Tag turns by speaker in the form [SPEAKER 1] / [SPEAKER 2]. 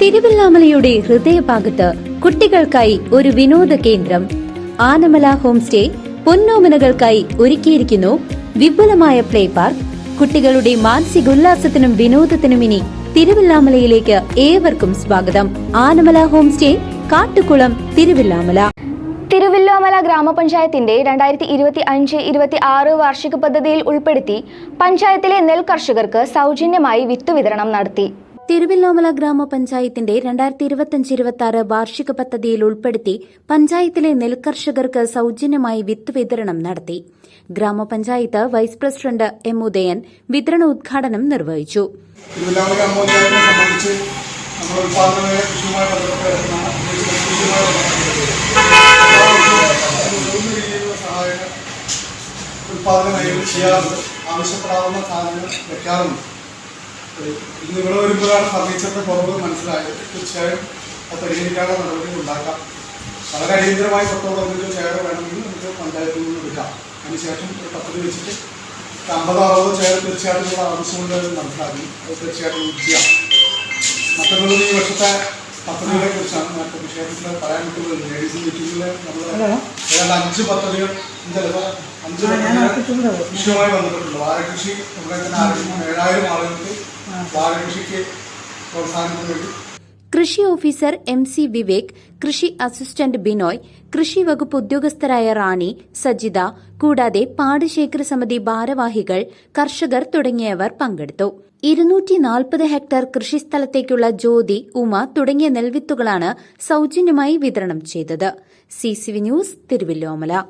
[SPEAKER 1] തിരുവല്ലാമലയുടെ ഹൃദയഭാഗത്ത് കുട്ടികൾക്കായി ഒരു വിനോദ കേന്ദ്രം. ആനമല ഹോം സ്റ്റേ പൊന്നോമനകൾക്കായി ഒരുക്കിയിരിക്കുന്നു വിപുലമായ പ്ലേ പാർക്ക്. കുട്ടികളുടെ മാനസികോല്ലാസത്തിനും വിനോദത്തിനും ഇനി തിരുവല്ലാമലയിലേക്ക് ഏവർക്കും സ്വാഗതം. Anamala home stay Kattukulam Thiruvallamala.
[SPEAKER 2] Thiruvilwamala ഗ്രാമപഞ്ചായത്തിന്റെ രണ്ടായിരത്തി ഇരുപത്തി അഞ്ച് ഇരുപത്തി ആറ് വാർഷിക പദ്ധതിയിൽ ഉൾപ്പെടുത്തി പഞ്ചായത്തിലെ നെൽ കർഷകർക്ക് സൗജന്യമായി വിത്ത് വിതരണം നടത്തി.
[SPEAKER 1] തിരുവല്ലോമല ഗ്രാമപഞ്ചായത്തിന്റെ രണ്ടായിരത്തി ഇരുപത്തിയഞ്ച് ഇരുപത്തി ആറ് വാർഷിക പദ്ധതിയിൽ ഉൾപ്പെടുത്തി പഞ്ചായത്തിലെ നെൽകർഷകർക്ക് സൌജന്യമായി വിത്ത് വിതരണം നടത്തി. ഗ്രാമപഞ്ചായത്ത് വൈസ് പ്രസിഡന്റ് എം ഉദയൻ വിതരണ ഉദ്ഘാടനം നിർവഹിച്ചു.
[SPEAKER 3] മേഖലയിൽ ചെയ്യാറുണ്ട്. ആവശ്യപ്പെടാവുന്ന സാധനങ്ങൾ വെക്കാറുണ്ട്. ഇന്ന് ഇവിടെ വരുമ്പോഴാണ് ഫർണിച്ചറിന്റെ കുറവ് മനസ്സിലായത്. തീർച്ചയായും അത് പരിഹരിക്കാനുള്ള നടപടികൾ ഉണ്ടാക്കാം. വളരെ അടിയന്തരമായി പത്തോളം എന്തെങ്കിലും ചെയർ വേണമെങ്കിൽ നമുക്ക് പഞ്ചായത്തിൽ നിന്ന് എടുക്കാം. അതിനുശേഷം ഒരു പദ്ധതി വെച്ചിട്ട് അമ്പതോ അറുപതോ ചെയർ തീർച്ചയായിട്ടും ഇവിടെ ആവശ്യമുണ്ട് എന്ന് മനസ്സിലാക്കി. അത് തീർച്ചയായിട്ടും ചെയ്യാം. മറ്റുള്ളത് ഈ വർഷത്തെ പദ്ധതികളെ കുറിച്ചാണ് മറ്റു വിഷയത്തിൽ പറയാൻ പറ്റുന്നത്. ലേഡീസ് മീറ്റിംഗിൽ നമ്മൾ ഏതാണ്ട് അഞ്ച് പദ്ധതികൾ ചിലപ്പോൾ അഞ്ച് പദ്ധതികൾ ബന്ധപ്പെട്ടുള്ളൂ ബന്ധപ്പെട്ടുണ്ട് വാഴകൃഷി ഇവിടെ തന്നെ ആരോഗ്യം ഏഴായിരം ആളുകൾക്ക്
[SPEAKER 1] കൃഷി ഓഫീസർ എം സി വിവേക് കൃഷി അസിസ്റ്റന്റ് ബിനോയ് കൃഷി വകുപ്പ് ഉദ്യോഗസ്ഥരായ റാണി സജിത കൂടാതെ പാടശേഖര സമിതി ഭാരവാഹികൾ കർഷകർ തുടങ്ങിയവർ പങ്കെടുത്തു. ഇരുന്നൂറ്റി നാൽപ്പത് ഹെക്ടർ കൃഷിസ്ഥലത്തേക്കുള്ള ജ്യോതി ഉമ തുടങ്ങിയ നെൽവിത്തുകളാണ് സൗജന്യമായി വിതരണം ചെയ്തത്. C news Thiruvilwamala